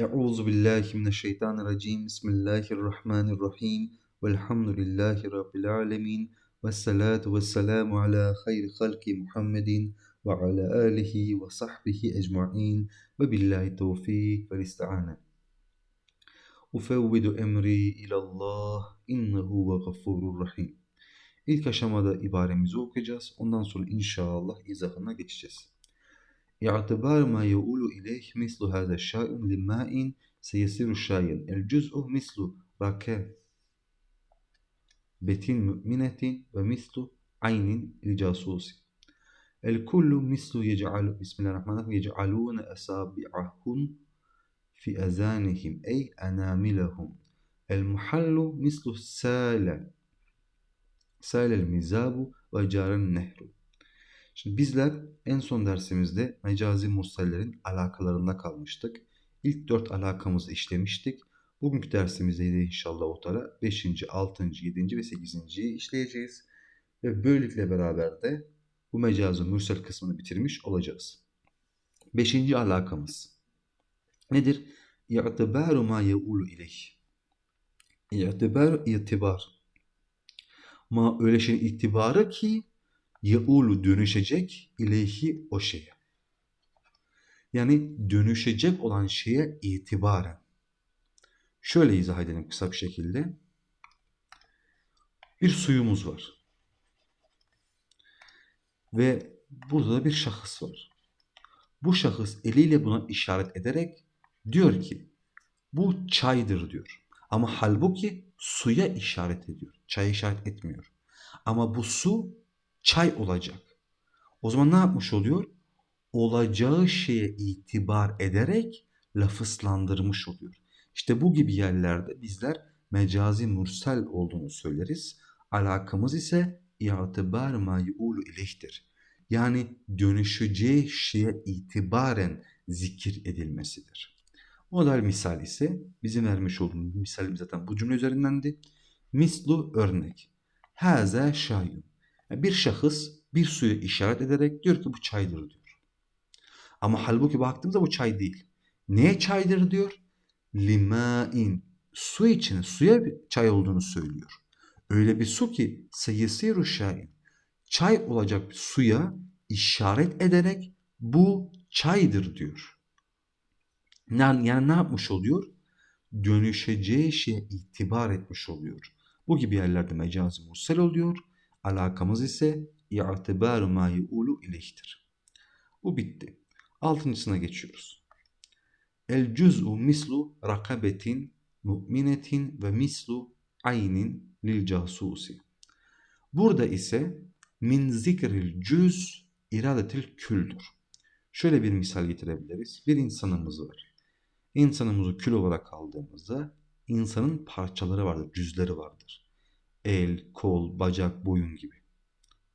أعوذ بالله من الشيطان الرجيم. بسم الله الرحمن الرحيم. والحمد لله رب العالمين. والصلاة والسلام على خير خلق محمد وعلى آله وصحبه أجمعين. وبالله التوفيق. والاستعانة أفوض أمري إلى الله. إنه هو غفور rahim. İlk aşamada ibaremizi okuyacağız. Ondan sonra inşallah izahına geçeceğiz. اعتبار ما يؤول إليه مثل هذا الشيء لماء سيصير شايا الجزء مثل ركبة مؤمنة ومثل عين الجاسوس الكل مثل يجعل بسم الله الرحمن الرحيم يجعلون أصابعهم في أذانهم أي أناملهم. المحل مثل سال سال المزاب وجار النهر. Şimdi bizler en son dersimizde mecazi mursallerin alakalarında kalmıştık. İlk dört alakamızı işlemiştik. Bugünkü dersimizde de inşallah o tara 5. 6. 7. ve 8. işleyeceğiz. Ve böylelikle beraber de bu mecazi mursal kısmını bitirmiş olacağız. Beşinci alakamız nedir? İ'tibaru ma yeulu ileyh. İ'tibar, itibar. Ma öyle şeyin itibarı ki yeulu dönüşecek ileyhi o şeye. Yani dönüşecek olan şeye itibaren. Şöyle izah edelim kısa bir şekilde. Bir suyumuz var. Ve burada da bir şahıs var. Bu şahıs eliyle buna işaret ederek diyor ki bu çaydır diyor. Ama halbuki suya işaret ediyor. Çaya işaret etmiyor. Ama bu su çay olacak. O zaman ne yapmış oluyor? Olacağı şeye itibar ederek lafıslandırmış oluyor. İşte bu gibi yerlerde bizler mecazi mursel olduğunu söyleriz. Alakamız ise i'tibar ma yu'ulu ileyhtir. Yani dönüşeceği şeye itibaren zikir edilmesidir. Model misal ise bizim vermiş olduğumuz misalimiz zaten bu cümle üzerindendi. Mislu örnek. Haza şayun. Bir şahıs bir suya işaret ederek diyor ki bu çaydır diyor. Ama halbuki baktığımızda bu çay değil. Neye çaydır diyor? Limain. Su için suya çay olduğunu söylüyor. Öyle bir su ki seyisiru şain. Çay olacak bir suya işaret ederek bu çaydır diyor. Yani, yani ne yapmış oluyor? Dönüşeceği şeye itibar etmiş oluyor. Bu gibi yerlerde mecazi mursel oluyor. Alakamız ise i'tibaru ma yu'ulu ileyhtir. Bu bitti. Altıncısına geçiyoruz. El cüz'u mislu rakabetin mu'minetin ve mislu aynin lil casusi. Burada ise min zikril cüz iradetil küldür. Şöyle bir misal getirebiliriz. Bir insanımız var. İnsanımızı kül olarak aldığımızda insanın parçaları vardır, cüzleri vardır. El, kol, bacak, boyun gibi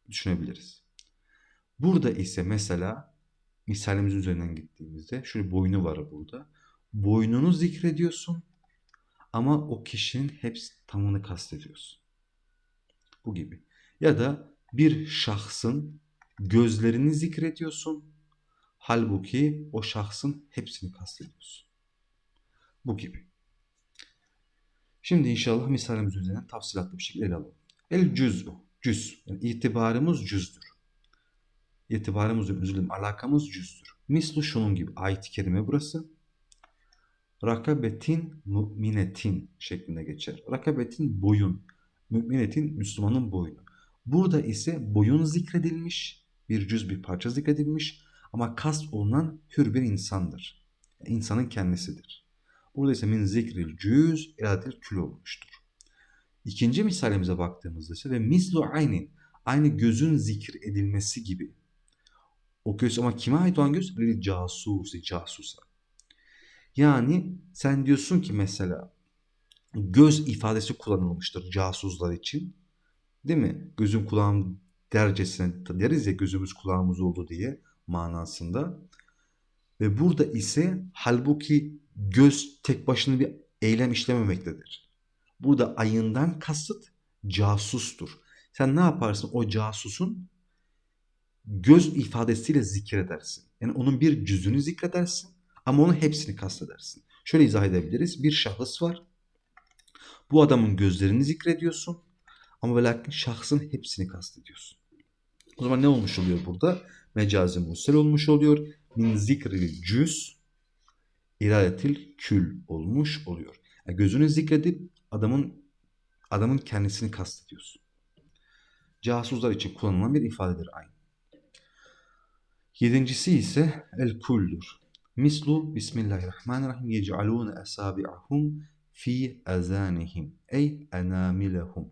düşünebiliriz. Burada ise mesela misalimiz üzerinden gittiğimizde şöyle boynu var burada. Boynunu zikrediyorsun ama o kişinin hepsi tamını kastediyorsun. Bu gibi. Ya da bir şahsın gözlerini zikrediyorsun. Halbuki o şahsın hepsini kastediyorsun. Bu gibi. Şimdi inşallah misalimiz üzerinden tafsilatlı bir şekilde ele alalım. El cüz'ü. Cüz. Yani itibarımız cüzdür. İtibarımız, özür dilerim, alakamız cüzdür. Mislu şunun gibi. Ayet-i burası. Rakabetin müminetin şeklinde geçer. Rakabetin boyun. Müminetin Müslümanın boynu. Burada ise boyun zikredilmiş. Bir cüz bir parça zikredilmiş. Ama kast olunan hür bir insandır. Yani insanın kendisidir. Burada ise min zikril cüz iradetil kül olmuştur. İkinci misalimize baktığımızda ise ve mislu aynin aynı gözün zikir edilmesi gibi. O göz ama kime ait olan göz? Bir casusi, casusa. Yani sen diyorsun ki mesela göz ifadesi kullanılmıştır casuslar için. Değil mi? Gözüm kulağım dercesine deriz ya gözümüz kulağımız oldu diye manasında. Ve burada ise halbuki göz tek başına bir eylem işlememektedir. Burada ayından kasıt casustur. Sen ne yaparsın? O casusun göz ifadesiyle zikredersin. Yani onun bir cüzünü zikredersin ama onun hepsini kastedersin. Şöyle izah edebiliriz. Bir şahıs var. Bu adamın gözlerini zikrediyorsun. Ama ve şahsın hepsini kastediyorsun. O zaman ne olmuş oluyor burada? Mecazi mursel olmuş oluyor. Min zikril cüz iradetil kül olmuş oluyor. Yani gözünü zikredip adamın adamın kendisini kastediyorsun. Casuslar için kullanılan bir ifadedir aynı. Yedincisi ise el kuldür. Mislu Bismillahirrahmanirrahim yec'alûne esabi'ahum fi azanihim ey enamilehum.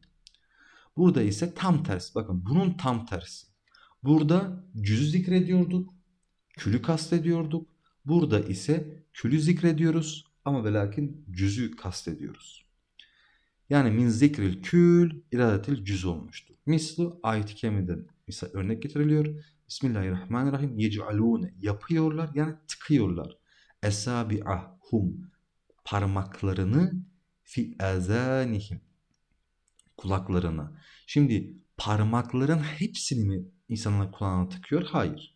Burada ise tam tersi. Bakın bunun tam tersi. Burada cüzü zikrediyorduk. Külü kastediyorduk. Burada ise külü zikrediyoruz ama ve lakin cüzü kastediyoruz. Yani min zikril kül iradetil cüz olmuştur. Mislu ayet-i kerimeden misal örnek getiriliyor. Bismillahirrahmanirrahim. Yec'alûne yapıyorlar yani tıkıyorlar. Esabi'ahum parmaklarını fi azanihim kulaklarına. Şimdi parmakların hepsini mi insanlar kulağına tıkıyor? Hayır.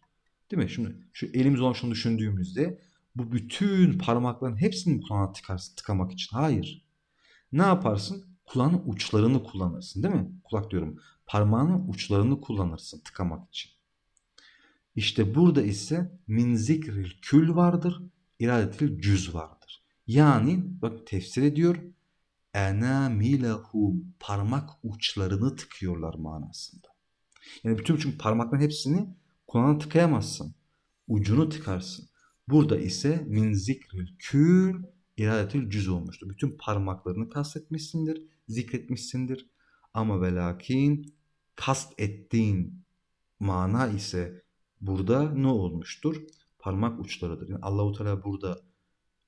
Değil mi? Şimdi şu elimiz olan şunu düşündüğümüzde bu bütün parmakların hepsini kulağına tıkarsın tıkamak için? Hayır. Ne yaparsın? Kulağın uçlarını kullanırsın değil mi? Kulak diyorum. Parmağının uçlarını kullanırsın tıkamak için. İşte burada ise min zikril kül vardır, iradetil cüz vardır. Yani bak tefsir ediyor. Enamilehum parmak uçlarını tıkıyorlar manasında. Yani bütün bütün parmakların hepsini kulağına tıkayamazsın. Ucunu tıkarsın. Burada ise min zikril kül iradetil cüz olmuştur. Bütün parmaklarını kastetmişsindir, zikretmişsindir. Ama ve lakin kast ettiğin mana ise burada ne olmuştur? Parmak uçlarıdır. Yani Allahu Teala burada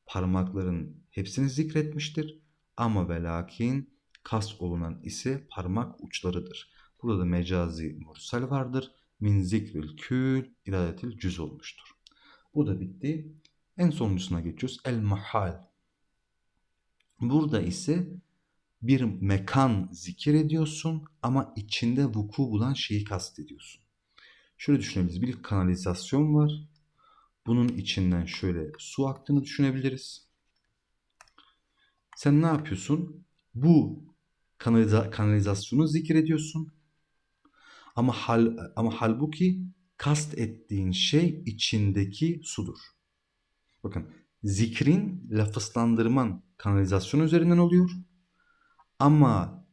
parmakların hepsini zikretmiştir. Ama ve lakin kast olunan ise parmak uçlarıdır. Burada da mecazi mursel vardır. Min zikril kül iradetil cüz olmuştur. Bu da bitti. En sonuncusuna geçiyoruz. El mahal. Burada ise bir mekan zikir ediyorsun ama içinde vuku bulan şeyi kastediyorsun. Şöyle düşünebiliriz. Bir kanalizasyon var. Bunun içinden şöyle su aktığını düşünebiliriz. Sen ne yapıyorsun? Bu kanaliza kanalizasyonu zikrediyorsun. Ama hal ama halbuki kast ettiğin şey içindeki sudur. Bakın zikrin lafızlandırman kanalizasyon üzerinden oluyor. Ama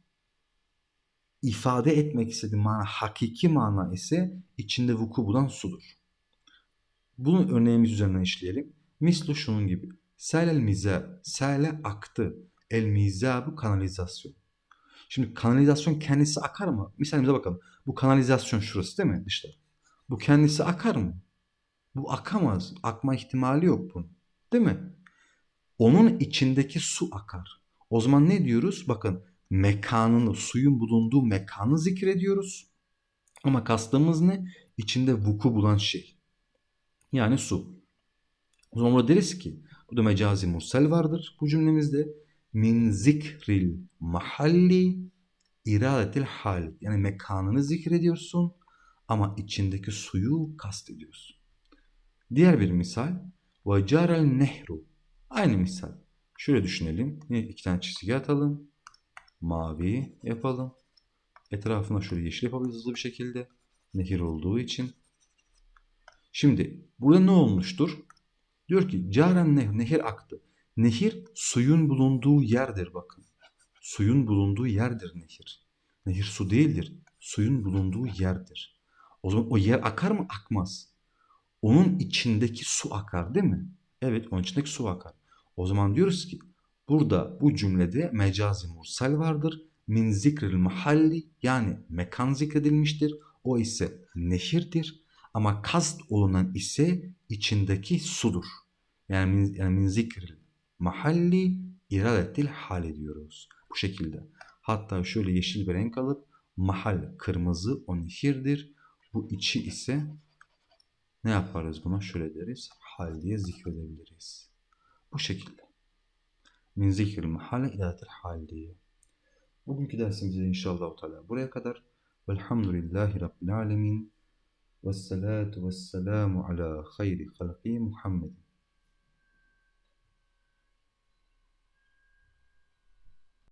ifade etmek istediğin mana, hakiki mana ise içinde vuku bulan sudur. Bunu örneğimiz üzerinden işleyelim. Mislu şunun gibi. Sel el miza, sele aktı. El miza bu kanalizasyon. Şimdi kanalizasyon kendisi akar mı? Misalimize bakalım. Bu kanalizasyon şurası değil mi dışta? Bu kendisi akar mı? Bu akamaz. Akma ihtimali yok bunun. Değil mi? Onun içindeki su akar. O zaman ne diyoruz? Bakın mekanını, suyun bulunduğu mekanı zikrediyoruz. Ama kastımız ne? İçinde vuku bulan şey. Yani su. O zaman burada deriz ki bu da mecazi mursel vardır bu cümlemizde. Min zikril mahalli iradetil hal. Yani mekanını zikrediyorsun ama içindeki suyu kastediyorsun. Diğer bir misal. Ve carel nehru. Aynı misal. Şöyle düşünelim. Yine iki tane çizgi atalım. Mavi yapalım. Etrafına şöyle yeşil yapabiliriz hızlı bir şekilde. Nehir olduğu için. Şimdi burada ne olmuştur? Diyor ki caren nehir, nehir aktı. Nehir suyun bulunduğu yerdir bakın. Suyun bulunduğu yerdir nehir. Nehir su değildir. Suyun bulunduğu yerdir. O zaman o yer akar mı? Akmaz. Onun içindeki su akar değil mi? Evet onun içindeki su akar. O zaman diyoruz ki burada bu cümlede mecazi mursal vardır. Min zikril mahalli yani mekan zikredilmiştir. O ise nehirdir. Ama kast olunan ise içindeki sudur. Yani min, yani min zikril mahalli iradetil hal ediyoruz. Bu şekilde. Hatta şöyle yeşil bir renk alıp mahal kırmızı o nehirdir. Bu içi ise ne yaparız buna? Şöyle deriz. Hal diye zikredebiliriz. Bu şekilde. Min zikril mahalle iradetil hal diye. Bugünkü dersimizde inşallah Teala buraya kadar. Velhamdülillahi Rabbil Alemin. Vessalatu vesselamu ala hayri halki Muhammedin.